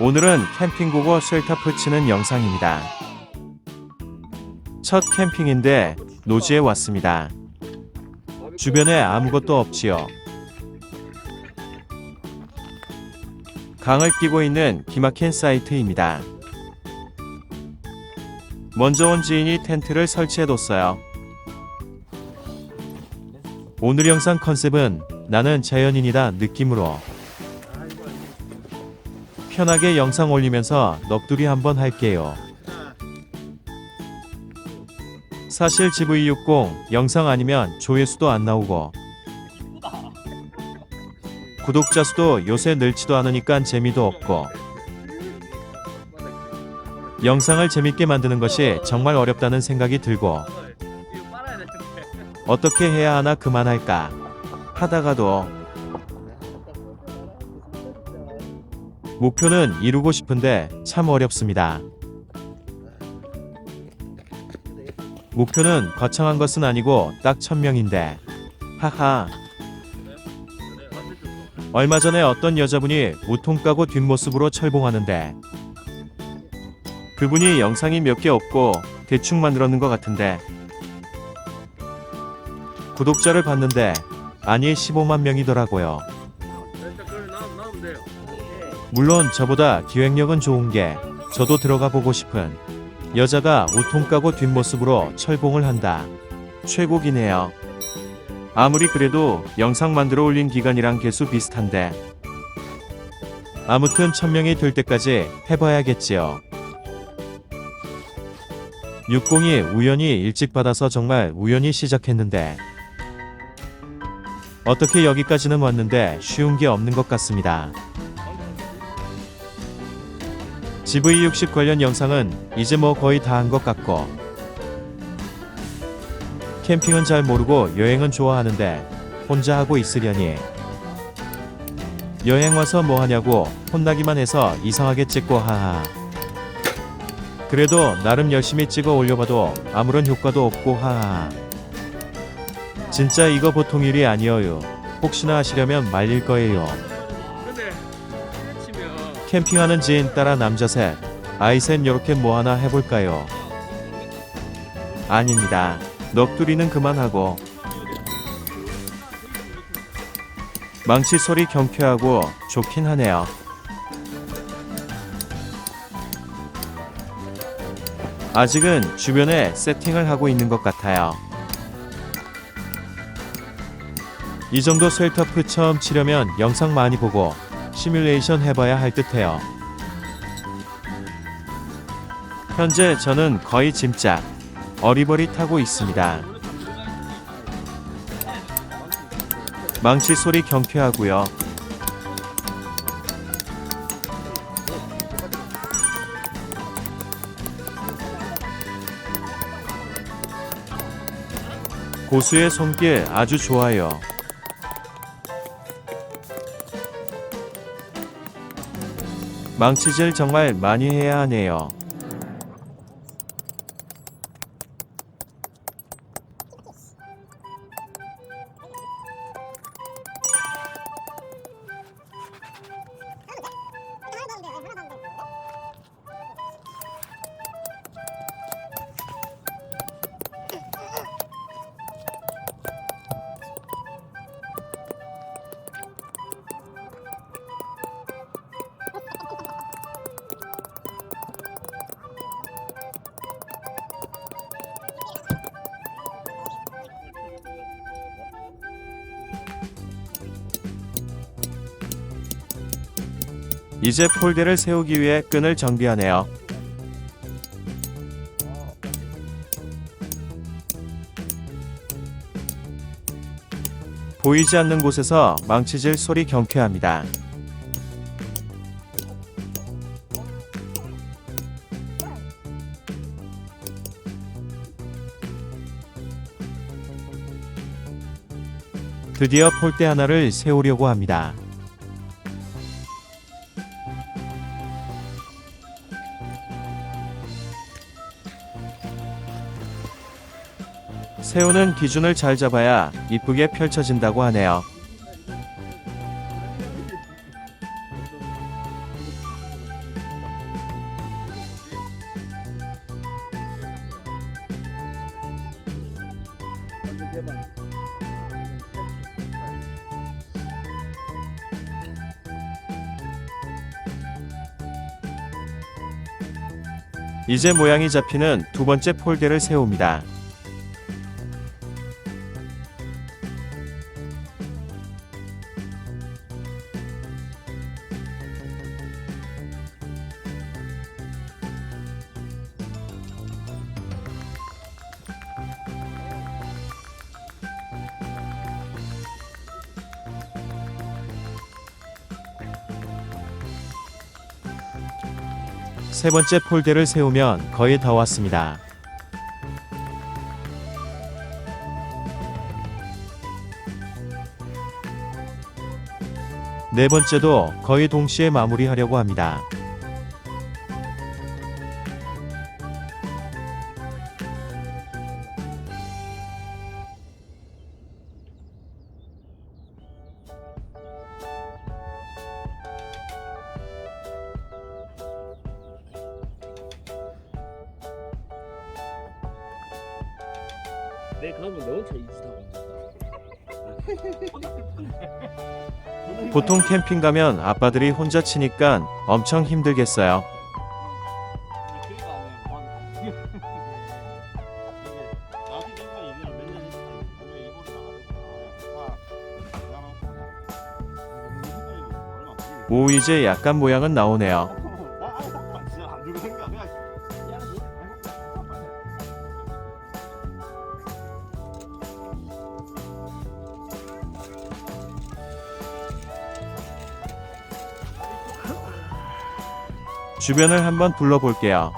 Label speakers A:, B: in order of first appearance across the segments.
A: 오늘은 캠핑고고 쉘터프 치는 영상입니다. 첫 캠핑인데 노지에 왔습니다. 주변에 아무것도 없지요. 강을 끼고 있는 기막힌 사이트입니다. 먼저 온 지인이 텐트를 설치해뒀어요. 오늘 영상 컨셉은 나는 자연인이다 느낌으로 편하게 영상 올리면서 넋두리 한번 할게요. 사실 GV60 영상 아니면 조회수도 안 나오고 구독자 수도 요새 늘지도 않으니까 재미도 없고 영상을 재밌게 만드는 것이 정말 어렵다는 생각이 들고 어떻게 해야 하나 그만할까 하다가도 목표는 이루고 싶은데 참 어렵습니다. 목표는 거창한 것은 아니고 딱 천명인데 하하 얼마 전에 어떤 여자분이 우통 까고 뒷모습으로 철봉하는데 그분이 영상이 몇 개 없고 대충 만들었는 것 같은데 구독자를 봤는데 아니 15만 명이더라고요. 물론 저보다 기획력은 좋은 게 저도 들어가 보고 싶은 여자가 우통 까고 뒷모습으로 철봉을 한다. 최고기네요. 아무리 그래도 영상 만들어 올린 기간이랑 개수 비슷한데 아무튼 천명이 될 때까지 해봐야겠지요. 60이 우연히 일찍 받아서 정말 우연히 시작했는데 어떻게 여기까지는 왔는데 쉬운 게 없는 것 같습니다. GV60 관련 영상은 이제 뭐 거의 다 한 것 같고. 캠핑은 잘 모르고 여행은 좋아하는데 혼자 하고 있으려니. 여행 와서 뭐 하냐고 혼나기만 해서 이상하게 찍고 하하. 그래도 나름 열심히 찍어 올려봐도 아무런 효과도 없고 하하. 진짜 이거 보통 일이 아니어요. 혹시나 하시려면 말릴 거예요 캠핑하는 지인 따라 남자 셋, 아이 셋 요렇게 뭐 하나 해볼까요? 아닙니다. 넋두리는 그만하고 망치 소리 경쾌하고 좋긴 하네요. 아직은 주변에 세팅을 하고 있는 것 같아요. 이 정도 쉘터프 처음 치려면 영상 많이 보고 시뮬레이션 해봐야 할 듯해요. 현재 저는 거의 짐작, 어리버리타고 있습니다. 망치 소리 경쾌하고요. 고수의 손길 아주 좋아요. 망치질 정말 많이 해야 하네요. 이제 폴대를 세우기 위해 끈을 정비하네요. 보이지 않는 곳에서 망치질 소리 경쾌합니다. 드디어 폴대 하나를 세우려고 합니다. 세우는 기준을 잘 잡아야 이쁘게 펼쳐진다고 하네요. 이제 모양이 잡히는 두 번째 폴대를 세웁니다. 세 번째 폴대를 세우면 거의 다 왔습니다. 네 번째도 거의 동시에 마무리하려고 합니다.
B: 내 가면 내 혼자 이지하고
A: 보통 캠핑 가면 아빠들이 혼자 치니까 엄청 힘들겠어요. 오 이제 약간 모양은 나오네요. 주변을 한번 둘러볼게요.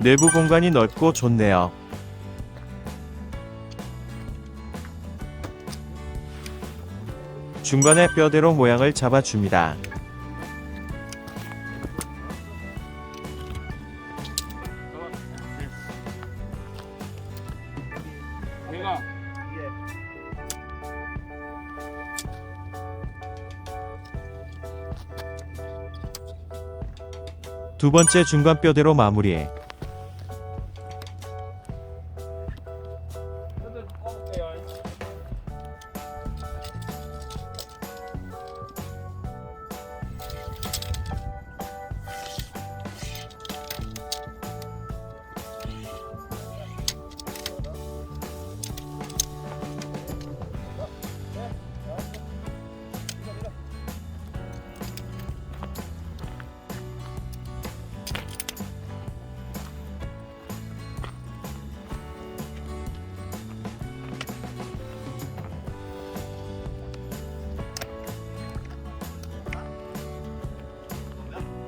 A: 내부 공간이 넓고 좋네요. 중간에 뼈대로 모양을 잡아줍니다.
B: 내가
A: 두 번째 중간 뼈대로 마무리.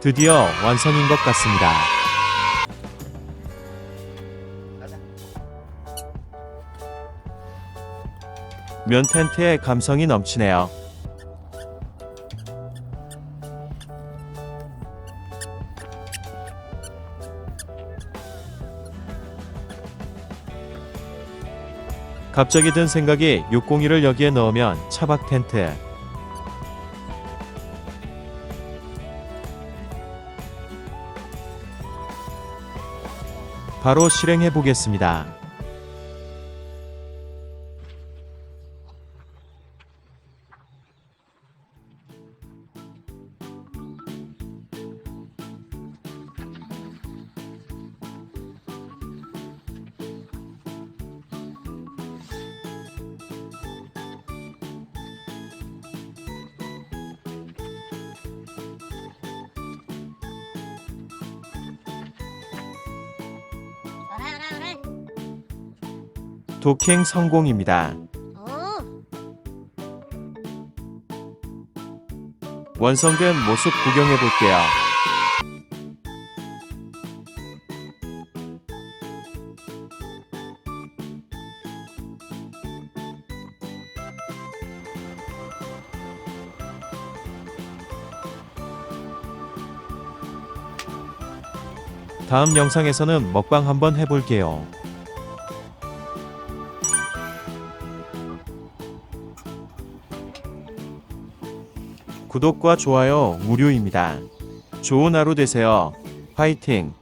A: 드디어 완성인 것 같습니다. 면 텐트의 감성이 넘치네요. 갑자기 든 생각이 601을 여기에 넣으면 차박 텐트, 바로 실행해 보겠습니다. 도킹 성공입니다.
C: 어.
A: 완성된 모습 구경해 볼게요. 다음 영상에서는 먹방 한번 해볼게요. 구독과 좋아요 무료입니다. 좋은 하루 되세요. 화이팅!